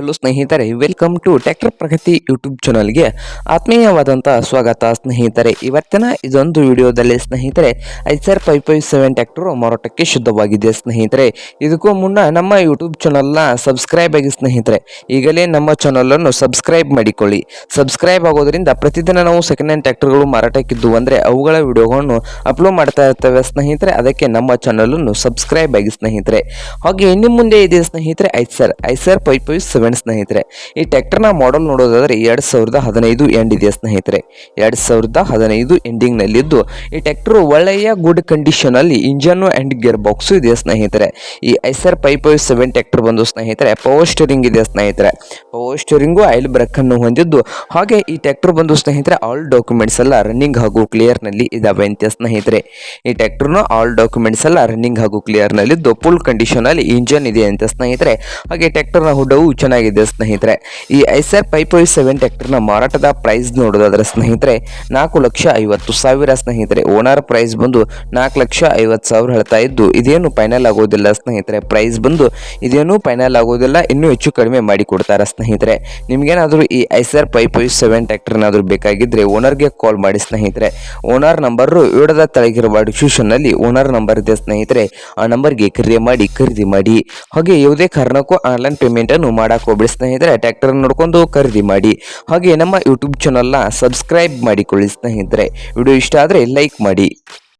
Hello ಸ್ನೇಹಿತರೆ welcome to tractor Pragati YouTube ಚಾನಲ್ಗೆ ಆತ್ಮೀಯವಾದಂಥ ಸ್ವಾಗತ ಸ್ನೇಹಿತರೆ. ಇವತ್ತಿನ ಇದೊಂದು ವಿಡಿಯೋದಲ್ಲಿ ಸ್ನೇಹಿತರೆ, Eicher five five seven tractor ಮಾರಾಟಕ್ಕೆ ಶುದ್ಧವಾಗಿದೆ ಸ್ನೇಹಿತರೆ. ಇದಕ್ಕೂ ಮುನ್ನ ನಮ್ಮ ಯೂಟ್ಯೂಬ್ ಚಾನಲ್ನ ಸಬ್ಸ್ಕ್ರೈಬ್ ಆಗಿ ಸ್ನೇಹಿತರೆ, ಈಗಲೇ ನಮ್ಮ ಚಾನಲನ್ನು ಸಬ್ಸ್ಕ್ರೈಬ್ ಮಾಡಿಕೊಳ್ಳಿ. ಸಬ್ಸ್ಕ್ರೈಬ್ ಆಗೋದ್ರಿಂದ ಪ್ರತಿದಿನ ನಾವು ಸೆಕೆಂಡ್ ಹ್ಯಾಂಡ್ ಟ್ಯಾಕ್ಟರ್ಗಳು ಮಾರಾಟಕ್ಕಿದ್ದು ಅಂದರೆ ಅವುಗಳ ವಿಡಿಯೋಗಳನ್ನು ಅಪ್ಲೋಡ್ ಮಾಡ್ತಾ ಇರ್ತವೆ ಸ್ನೇಹಿತರೆ. ಅದಕ್ಕೆ ನಮ್ಮ ಚಾನಲನ್ನು ಸಬ್ಸ್ಕ್ರೈಬ್ ಆಗಿ ಸ್ನೇಹಿತರೆ. ಹಾಗೆ ಇನ್ನು ಮುಂದೆ ಇದೆ ಸ್ನೇಹಿತರೆ, Eicher Eicher five five seven ಸ್ನೇಹಿತರೆ. ಈ ಟ್ರ್ಯಾಕ್ಟರ್ನ ಮಾಡೆಲ್ ನೋಡೋದಾದ್ರೆ ಎರಡು ಸಾವಿರದ ಹದಿನೈದು ಎಂಡ್ ಇದೆ ಸ್ನೇಹಿತರೆ. ಎರಡು ಸಾವಿರದ ಹದಿನೈದು ಎಂಡಿಂಗ್ನಲ್ಲಿದ್ದು ಈ ಟ್ಯಾಕ್ಟರ್ ಒಳ್ಳೆಯ ಗುಡ್ ಕಂಡೀಷನ್ ಇಂಜನ್ನು ಆ್ಯಂಡ್ ಗೇರ್ ಬಾಕ್ಸ್ ಇದೆ ಸ್ನೇಹಿತರೆ. ಈ ಐಸರ್ ಫೈವ್ ಸೆವೆನ್ ಟ್ಯಾಕ್ಟರ್ ಬಂದು ಸ್ನೇಹಿತರೆ ಪವರ್ ಸ್ಟೇರಿಂಗ್ ಇದೆ ಸ್ನೇಹಿತರೆ. ಪವರ್ ಸ್ಟೇರಿಂಗು ಆಯಿಲ್ ಬ್ರೇಕ್ ಅನ್ನು ಹೊಂದಿದ್ದು. ಹಾಗೆ ಈ ಟ್ಯಾಕ್ಟರ್ ಬಂದು ಸ್ನೇಹಿತರೆ ಆಲ್ ಡಾಕ್ಯುಮೆಂಟ್ಸ್ ಎಲ್ಲ ರನ್ನಿಂಗ್ ಹಾಗೂ ಕ್ಲಿಯರ್ನಲ್ಲಿ ಇದಾವೆ ಅಂತ ಸ್ನೇಹಿತರೆ. ಈ ಟ್ಯಾಕ್ಟರ್ನ ಆಲ್ ಡಾಕ್ಯುಮೆಂಟ್ಸ್ ಎಲ್ಲ ರನ್ನಿಂಗ್ ಹಾಗೂ ಕ್ಲಿಯರ್ ನಲ್ಲಿದ್ದು ಫುಲ್ ಕಂಡೀಷನ್ ಅಲ್ಲಿ ಇಂಜನ್ ಇದೆ ಅಂತ ಸ್ನೇಹಿತರೆ. ಹಾಗೆ ಟ್ರ್ಯಾಕ್ಟರ್ನ ಹುಡ್ಡವು ಚೆನ್ನಾಗಿದೆ ಸ್ನೇಹಿತರೆ. ಈ ಐಸರ್ ಫೈವ್ ಫೈವ್ ಸೆವೆನ್ ಟ್ರ್ಯಾಕ್ಟರ್ನ ಮಾರಾಟದ ಪ್ರೈಸ್ ನೋಡೋದಾದ್ರೆ ಸ್ನೇಹಿತರೆ, ನಾಲ್ಕು ಲಕ್ಷ ಐವತ್ತು ಸಾವಿರ ಸ್ನೇಹಿತರೆ. ಓನರ್ ಪ್ರೈಸ್ ಬಂದು ನಾಲ್ಕು ಲಕ್ಷ ಐವತ್ತು ಸಾವಿರ ಹೇಳ್ತಾ ಇದ್ದು, ಇದೇನು ಫೈನಲ್ ಆಗೋದಿಲ್ಲ ಸ್ನೇಹಿತರೆ. ಪ್ರೈಸ್ ಬಂದು ಇದೇನು ಫೈನಲ್ ಆಗೋದಿಲ್ಲ, ಇನ್ನೂ ಹೆಚ್ಚು ಕಡಿಮೆ ಮಾಡಿ ಕೊಡ್ತಾರೆ ಸ್ನೇಹಿತರೆ. ನಿಮ್ಗೇನಾದರೂ ಈ ಐಸರ್ ಫೈವ್ ಫೈವ್ ಸೆವೆನ್ ಟ್ರ್ಯಾಕ್ಟರ್ನಾದರೂ ಬೇಕಾಗಿದ್ದರೆ ಓನರ್ಗೆ ಕಾಲ್ ಮಾಡಿ ಸ್ನೇಹಿತರೆ. ಓನರ್ ನಂಬರು ವಿಡದ ತಳಗಿರುವ ಡಿಸ್ಕ್ರಿಪ್ಷನ್ನಲ್ಲಿ ಓನರ್ ನಂಬರ್ ಇದೆ ಸ್ನೇಹಿತರೆ. ಆ ನಂಬರ್ಗೆ ಕರೆ ಮಾಡಿ, ಖರೀದಿ ಮಾಡಿ. ಹಾಗೆ ಯಾವುದೇ ಕಾರಣಕ್ಕೂ ಆನ್ಲೈನ್ ಪೇಮೆಂಟನ್ನು ಮಾಡಕ್ಕೆ ಹೋಗ್ಬೇಡಿ ಸ್ನೇಹಿತರೆ ಟ್ಯಾಕ್ಟರ್ ನೋಡ್ಕೊಂಡು ಖರೀದಿ ಮಾಡಿ. ಹಾಗೆ ನಮ್ಮ ಯೂಟ್ಯೂಬ್ ಚಾನಲ್ನ ಸಬ್ಸ್ಕ್ರೈಬ್ ಮಾಡಿಕೊಳ್ಳಿ ಸ್ನೇಹಿತರೆ. ವಿಡಿಯೋ ಇಷ್ಟ ಆದರೆ ಲೈಕ್ ಮಾಡಿ.